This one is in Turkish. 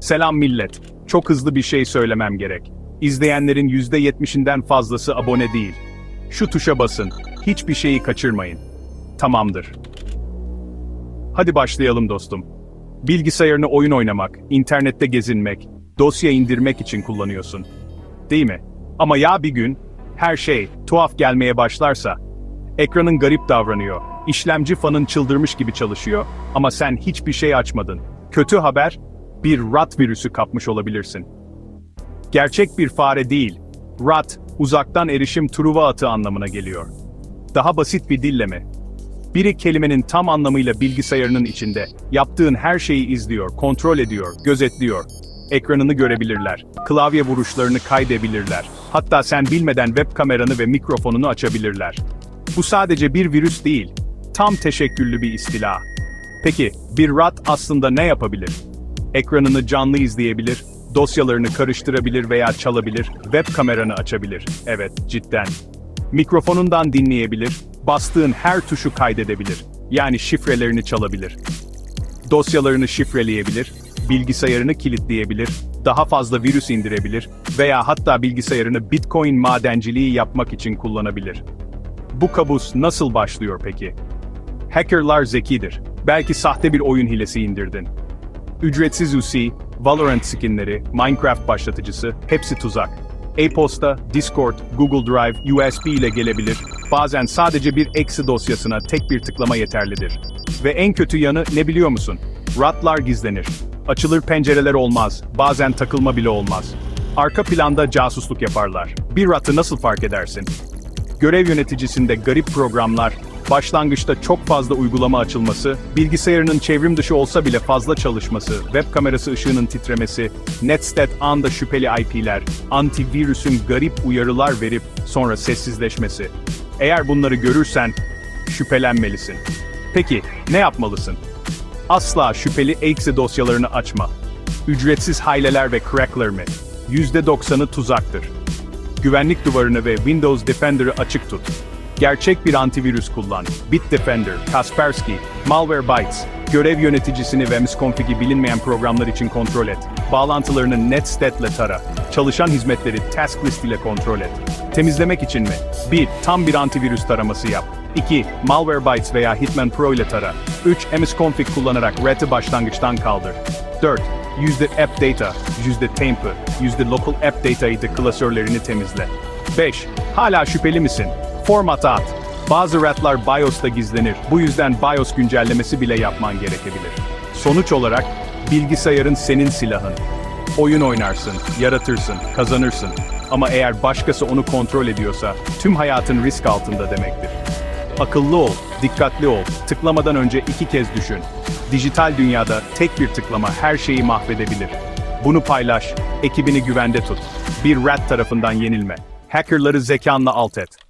Selam millet. Çok hızlı bir şey söylemem gerek. İzleyenlerin %70'inden fazlası abone değil. Şu tuşa basın. Hiçbir şeyi kaçırmayın. Tamamdır. Hadi başlayalım dostum. Bilgisayarını oyun oynamak, internette gezinmek, dosya indirmek için kullanıyorsun. Değil mi? Ama ya bir gün her şey tuhaf gelmeye başlarsa, ekranın garip davranıyor, işlemci fanın çıldırmış gibi çalışıyor ama sen hiçbir şey açmadın. Kötü haber, bir rat virüsü kapmış olabilirsin. Gerçek bir fare değil, rat, uzaktan erişim truva atı anlamına geliyor. Daha basit bir dille Biri kelimenin tam anlamıyla bilgisayarının içinde, yaptığın her şeyi izliyor, kontrol ediyor, gözetliyor. Ekranını görebilirler, klavye vuruşlarını kaydedebilirler. Hatta sen bilmeden web kameranı ve mikrofonunu açabilirler. Bu sadece bir virüs değil, tam teşekküllü bir istila. Peki, bir rat aslında ne yapabilir? Ekranını canlı izleyebilir, dosyalarını karıştırabilir veya çalabilir, web kameranı açabilir. Evet, cidden. Mikrofonundan dinleyebilir, bastığın her tuşu kaydedebilir. Yani şifrelerini çalabilir. Dosyalarını şifreleyebilir, bilgisayarını kilitleyebilir, daha fazla virüs indirebilir veya hatta bilgisayarını Bitcoin madenciliği yapmak için kullanabilir. Bu kabus nasıl başlıyor peki? Hackerlar zekidir. Belki sahte bir oyun hilesi indirdin. Ücretsiz UC, Valorant skinleri, Minecraft başlatıcısı, hepsi tuzak. E-posta, Discord, Google Drive, USB ile gelebilir. Bazen sadece bir eksi dosyasına tek bir tıklama yeterlidir. Ve en kötü yanı ne biliyor musun? Ratlar gizlenir. Açılır pencereler olmaz, bazen takılma bile olmaz. Arka planda casusluk yaparlar. Bir ratı nasıl fark edersin? Görev yöneticisinde garip programlar, başlangıçta çok fazla uygulama açılması, bilgisayarının çevrim dışı olsa bile fazla çalışması, web kamerası ışığının titremesi, Netstat anda şüpheli IP'ler, antivirüsün garip uyarılar verip sonra sessizleşmesi. Eğer bunları görürsen şüphelenmelisin. Peki ne yapmalısın? Asla şüpheli exe dosyalarını açma. Ücretsiz hayleler ve crackler mi? %90'ı tuzaktır. Güvenlik duvarını ve Windows Defender'ı açık tut. Gerçek bir antivirüs kullan. Bitdefender, Kaspersky, Malwarebytes, görev yöneticisini ve misconfig'i bilinmeyen programlar için kontrol et. Bağlantılarını Netstat ile tara. Çalışan hizmetleri Task List ile kontrol et. Temizlemek için mi? 1. Tam bir antivirüs taraması yap. 2. Malwarebytes veya Hitman Pro ile tara. 3. msconfig kullanarak RET'i başlangıçtan kaldır. 4. Yüzde app data, yüzde temper, yüzde local app data ile klasörlerini temizle. 5. Hala şüpheli misin? Formata at. Bazı ratlar BIOS'ta gizlenir. Bu yüzden BIOS güncellemesi bile yapman gerekebilir. Sonuç olarak, bilgisayarın senin silahın. Oyun oynarsın, yaratırsın, kazanırsın. Ama eğer başkası onu kontrol ediyorsa, tüm hayatın risk altında demektir. Akıllı ol, dikkatli ol, tıklamadan önce iki kez düşün. Dijital dünyada tek bir tıklama her şeyi mahvedebilir. Bunu paylaş, ekibini güvende tut. Bir rat tarafından yenilme. Hackerları zekanla alt et.